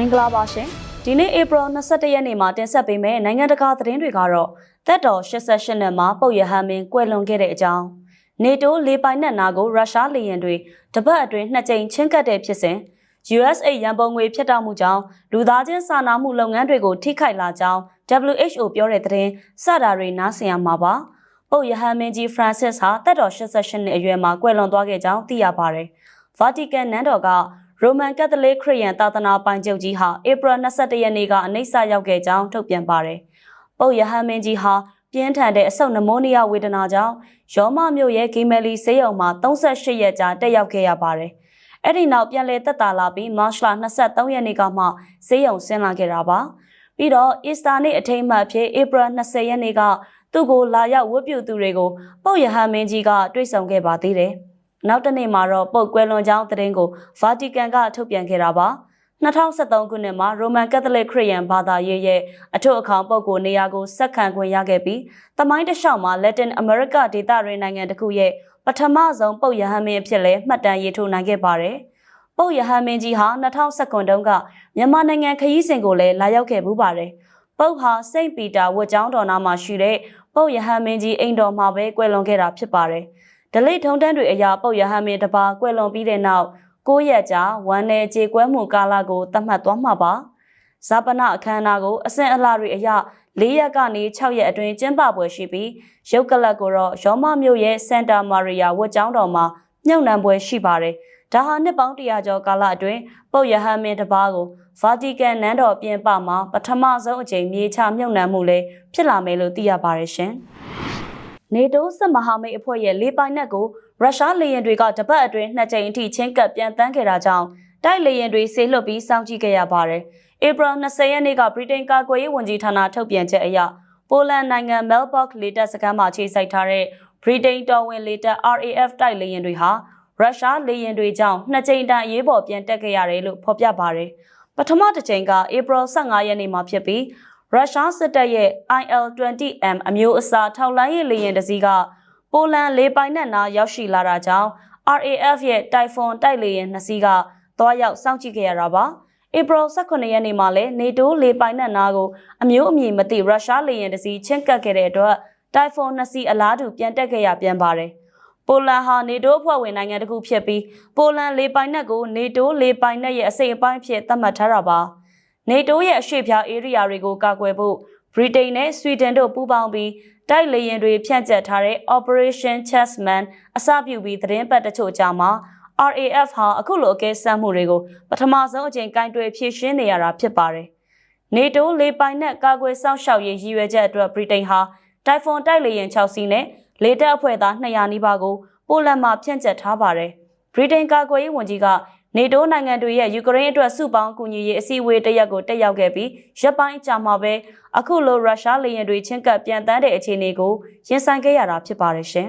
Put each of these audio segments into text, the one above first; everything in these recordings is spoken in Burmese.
မင်္ဂလာပါရှင်ဒီနေ့ဧပြီ22ရက်နေ့မှာတင်ဆက်ပေးမယ့်နိုင်ငံတကာသတင်းတွေကတော့တက်တော်88နှစ်မှာပုတ်ရဟန်းမင်းကွယ်လွန်ခဲ့တဲ့အကြောင်းနေတိုးလေပိုင်နက်နာကိုရုရှားလေယာဉ်တွေတပတ်အတွင်းနှစ်ကြိမ်ချင်းကပ်တဲ့ဖြစ်စဉ် USA ရန်ပုံငွေဖြတ်တောက်မှုကြောင့်လူသားချင်းစာနာမှုလုပ်ငန်းတွေကိုထိခိုက်လာကြောင်း WHO ပြောတဲ့သတင်းစတာတွေနားဆင်ရမှာပါပုတ်ရဟန်းမင်းကြီး Francis ဟာတက်တော်88နှစ်အရွယ်မှာကွယ်လွန်သွားခဲ့ကြောင်းသိရပါတယ် Vatican နန်းတော်က ရိုမန်ကက်သလစ်ခရစ်ယာန်သာသနာပိုင်ချုပ်ကြီးဟာဧပြီ22ရက်နေ့ကအနှိမ့်ဆရောက်ခဲ့ကြောင်းထုတ်ပြန်ပါတယ်။ပုပ်ယဟန်မင်းကြီးဟာပြင်းထန်တဲ့အဆုတ်နမိုးနီးယားဝေဒနာကြောင့်ရောမမြို့ရဲ့ဂီမယ်လီဆေးရုံမှာ38ရက်ကြာတက်ရောက်ခဲ့ရပါတယ်။အဲ့ဒီနောက်ပြန်လည်သက်သာလာပြီးမတ်လ23ရက်နေ့ကမှဆေးရုံဆင်းလာခဲ့တာပါ။ပြီးတော့အစ္စတာနေ့အထိမ်းအမှတ်ဖြစ်ဧပြီ20ရက်နေ့ကသူ့ကိုလာရောက်ဝတ်ပြုသူတွေကိုပုပ်ယဟန်မင်းကြီးကတွေ့ဆုံခဲ့ပါသေးတယ်။ နောက်တစ်နေ့မှာတော့ပုတ်ကွယ်လွန်ကြောင်းသတင်းကိုဗာတီကန်ကထုတ်ပြန်ခဲ့တာပါ2013ခုနှစ်မှာရိုမန်ကက်သလစ်ခရစ်ယာန်ဘာသာရေးရဲ့အထွတ်အခေါင်ပုဂ္ဂိုလ်နေရာကိုဆက်ခံခွင့်ရခဲ့ပြီးတမိုင်းတစ်လျှောက်မှာလက်တင်အမေရိကဒေသတွေနိုင်ငံတစ်ခုရဲ့ပထမဆုံးပုတ်ရဟန်းမင်းအဖြစ်လဲမှတ်တမ်းရေးထိုးနိုင်ခဲ့ပါတယ်ပုတ်ရဟန်းမင်းကြီးဟာ2019တုန်းကမြန်မာနိုင်ငံခရီးစဉ်ကိုလည်းလာရောက်ခဲ့မှုပါတယ်ပုတ်ဟာစိန့်ပီတာဝတ်ကျောင်းတော်နာမှာရှိတဲ့ပုတ်ရဟန်းမင်းကြီးအိမ်တော်မှာပဲကွယ်လွန်ခဲ့တာဖြစ်ပါတယ် ဒလိထုံတန်းတွေအရာပုတ်ရဟန်းမင်းတစ်ပါးကွယ်လွန်ပြီးတဲ့နောက်9ရက်ကြာဝမ်းနယ်ကြေကွဲမှုကာလကိုသတ်မှတ်သွားမှာပါဇာပနအခမ်းအနားကိုအဆင့်အလှတွေအရ၄ရက်ကနေ6ရက်အတွင်းကျင်းပပွဲရှိပြီးရုပ်ကလပ်ကိုတော့ရောမမြို့ရဲ့စန်တာမာရီယာဝတ်ကျောင်းတော်မှာမြုပ်နှံပွဲရှိပါတယ်ဒါဟာနှစ်ပေါင်း100ကျော်ကာလအတွင်းပုတ်ရဟန်းမင်းတစ်ပါးကိုဗာတီကန်နန်းတော်ပြင်ပမှာပထမဆုံးအကြိမ်မြေချမြုပ်နှံမှုလေးဖြစ်လာမယ်လို့သိရပါတယ်ရှင်။ နေတိုးစစ်မဟာမိတ်အဖွဲ့ရဲ့လေပိုင်နက်ကိုရုရှားလေယာဉ်တွေကတပတ်အတွင်းနှစ်ကြိမ်အထိချင်းကပ်ပြန်တန်းခဲ့တာကြောင့်တိုက်လေယာဉ်တွေဆေးလွတ်ပြီးစောင့်ကြည့်ခဲ့ရပါတယ်။ဧပြီ20ရက်နေ့ကဗြိတိန်ကာကွယ်ရေးဝန်ကြီးဌာနထုတ်ပြန်ချက်အရပိုလန်နိုင်ငံမဲလ်ဘော့လေတပ်စခန်းမှာခြေစိုက်ထားတဲ့ဗြိတိန်တော်ဝင်လေတပ် RAF တိုက်လေယာဉ်တွေဟာရုရှားလေယာဉ်တွေကြောင့်နှစ်ကြိမ်တန်အရေးပေါ်ပြန်တက်ခဲ့ရတယ်လို့ဖော်ပြပါတယ်။ပထမတစ်ကြိမ်ကဧပြီ15ရက်နေ့မှာဖြစ်ပြီး ရုရှားစစ်တပ်ရဲ့ IL-20M အမျိုးအစားထောက်လိုင်းရေးလေယာဉ်တစ်စီးကပိုလန်လေပိုင်နက်နာရောက်ရှိလာတာကြောင့် RAF ရဲ့ Typhoon တိုက်လေယာဉ်နှစ်စီးကသွားရောက်စောင့်ကြည့်ခဲ့ရတာပါ။ဧပြီ18ရက်နေ့မှာလည်း NATO လေပိုင်နက်နာကိုအမျိုးအမည်မသိရုရှားလေယာဉ်တစ်စီးချင်းကပ်ခဲ့တဲ့အတွက် Typhoon နှစ်စီးအလားတူပြန်တက်ခဲ့ရပြန်ပါတယ်။ပိုလန်ဟာနေတိုးအဖွဲ့ဝင်နိုင်ငံတစ်ခုဖြစ်ပြီးပိုလန်လေပိုင်နက်ကိုနေတိုးလေပိုင်နက်ရဲ့အစိတ်အပိုင်းဖြစ်သတ်မှတ်ထားတာပါ။ နေတိုးရဲ့အရှေ့ဖျားဧရိယာတွေကိုကာကွယ်ဖို့ဗြိတိန်နဲ့ဆွီဒင်တို့ပူးပေါင်းပြီးတိုက်လေယာဉ်တွေဖြန့်ကျက်ထားတဲ့ Operation Chessman အစပြုပြီးသတင်းပတ်တချို့ကြာမှာ RAF ဟာအခုလိုအကဲစမ်းမှုတွေကိုပထမဆုံးအကြိမ်ကင်တွယ်ဖြည့်ရှင်းနေရတာဖြစ်ပါတယ်။ NATO လေပိုင်နက်ကာကွယ်စောင့်ရှောက်ရေးရည်ရွယ်ချက်အတွက်ဗြိတိန်ဟာတိုင်ဖွန်တိုက်လေယာဉ်6စီးနဲ့လေတပ်အဖွဲ့သား200နီးပါးကိုပိုလန်မှာဖြန့်ကျက်ထားပါတယ်။ဗြိတိန်ကာကွယ်ရေးဝန်ကြီးက နေတိုးနိုင်ငံတွေရဲ့ယူကရိန်းအတွက်စုပေါင်းကူညီရေးအစည်းအဝေးတရက်ကိုတက်ရောက်ခဲ့ပြီးရပ်ပိုင်းကြာမှာပဲအခုလိုရုရှားလေယာဉ်တွေချင်းကပ်ပြန်တန်းတဲ့အခြေအနေကိုရင်ဆိုင်ခဲ့ရတာဖြစ်ပါတယ်ရှင်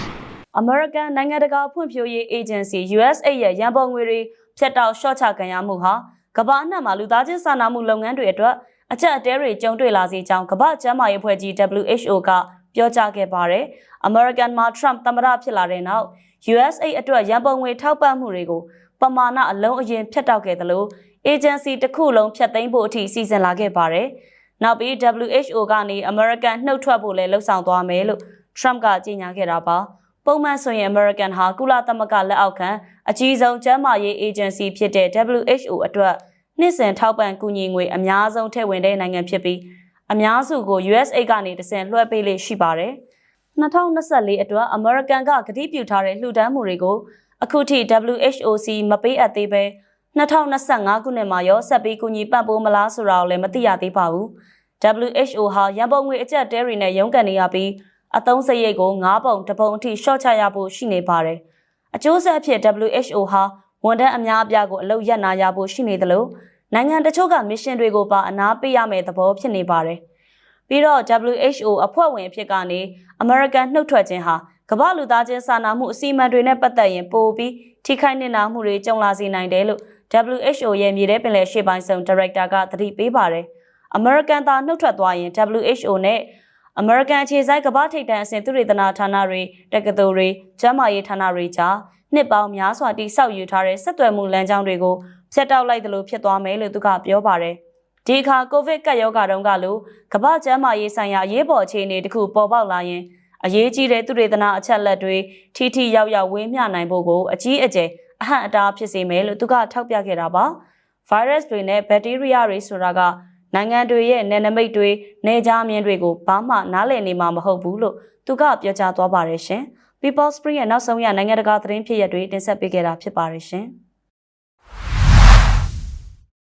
။ American နိုင်ငံတကာဖွံ့ဖြိုးရေး Agency USAID ရဲ့ရန်ပုံငွေတွေဖြတ်တောက်ရှော့ချခံရမှုဟာကမ္ဘာအနှံ့မှာလူသားချင်းစာနာမှုလုပ်ငန်းတွေအတွက်အချက်အတဲတွေကြုံတွေ့လာစေကြောင်းကမ္ဘာ့ကျန်းမာရေးအဖွဲ့ကြီး WHO ကပြောကြားခဲ့ပါတယ်။ American မှာ Trump သမ္မတဖြစ်လာတဲ့နောက် USAID အတွက်ရန်ပုံငွေထောက်ပံ့မှုတွေကို ပမာဏအလုံးအရင်ဖြတ်တောက်ခဲ့သလို agency တစ်ခုလုံးဖျက်သိမ်းဖို့အထိစီစဉ်လာခဲ့ပါတယ်။နောက်ပြီး WHO ကနေ American နှုတ်ထွက်ဖို့လည်းလှုံ့ဆော်သွားမယ်လို့ Trump ကကြေညာခဲ့တာပါ။ပုံမှန်ဆိုရင် American ဟာကုလသမဂ္ဂလက်အောက်ခံအကြီးဆုံးကျန်းမာရေး agency ဖြစ်တဲ့ WHO အတွက်နှစ်စဉ်ထောက်ပံ့ကူညီငွေအများဆုံးထည့်ဝင်တဲ့နိုင်ငံဖြစ်ပြီးအများစုကို USA ကနေတဆင့်လွှဲပေးလေ့ရှိပါတယ်။2024အတွက် American ကကတိပြုထားတဲ့လှူဒန်းမှုတွေကို အခုထိ WHOC မပေးအပ်သေးပဲ2025ခုနှစ်မှာရောဆက်ပြီးကူညီပံ့ပိုးမလားဆိုတာကိုလည်းမသိရသေးပါဘူး။ WHO ဟာရန်ပုံငွေအကျပ်တဲတွေနဲ့ရုန်းကန်နေရပြီးအသုံးစရိတ်ကို9ပုံတပုံအထိရှော့ချရဖို့ရှိနေပါတယ်။အကျိုးဆက်အဖြစ် WHO ဟာဝန်ထမ်းအများအပြားကိုအလုပ်ရပ်နာရဖို့ရှိနေသလိုနိုင်ငံတချို့ကမစ်ရှင်တွေကိုပါအနာပေးရမယ့်သဘောဖြစ်နေပါတယ်။ပြီးတော့ WHO အဖွဲ့ဝင်အဖြစ်ကနေ American နှုတ်ထွက်ခြင်းဟာ ကမ္ဘာလူသားချင်းစာနာမှုအစီအမံတွေနဲ့ပတ်သက်ရင်ပိုပြီးထိခိုက်နစ်နာမှုတွေကြုံလာစေနိုင်တယ်လို့ WHO ရဲ့မြေထဲပင်လယ်ရှေ့ပိုင်းဆောင်ဒါရိုက်တာကသတိပေးပါတယ်။ American သားနှုတ်ထွက်သွားရင် WHO နဲ့ American အခြေစိုက်ကမ္ဘာထိပ်တန်းအဆင့်သုတေသနဌာနတွေတက္ကသိုလ်တွေကျန်းမာရေးဌာနတွေကြားနှစ်ပေါင်းများစွာတိစောက်ယူထားတဲ့ဆက်သွယ်မှုလမ်းကြောင်းတွေကိုဖျက်တောက်လိုက်သလိုဖြစ်သွားမယ်လို့သူကပြောပါတယ်။ဒီအခါကိုဗစ်ကပ်ရောဂါတုန်းကလိုကမ္ဘာ့ကျန်းမာရေးဆိုင်ရာအရေးပေါ်အခြေအနေတစ်ခုပေါ်ပေါက်လာရင် အရေးကြီးတဲ့သူတွေသနာအချက်လက်တွေထိထိရောက်ရောက်ဝေးမျှနိုင်ဖို့ကိုအကြီးအကျယ်အဟန့်အတားဖြစ်စေမယ်လို့သူကထောက်ပြခဲ့တာပါ။ virus တွေနဲ့ bacteria တွေဆိုတာကနိုင်ငံတွေရဲ့နယ်နိမိတ်တွေနေကြားမြင်းတွေကိုဘာမှနားလည်နေမှာမဟုတ်ဘူးလို့သူကပြောကြားသွားပါတယ်ရှင်။ People Spring ရဲ့နောက်ဆုံးရနိုင်ငံတကာသတင်းဖြစ်ရပ်တွေတင်ဆက်ပေးခဲ့တာဖြစ်ပါတယ်ရှင်။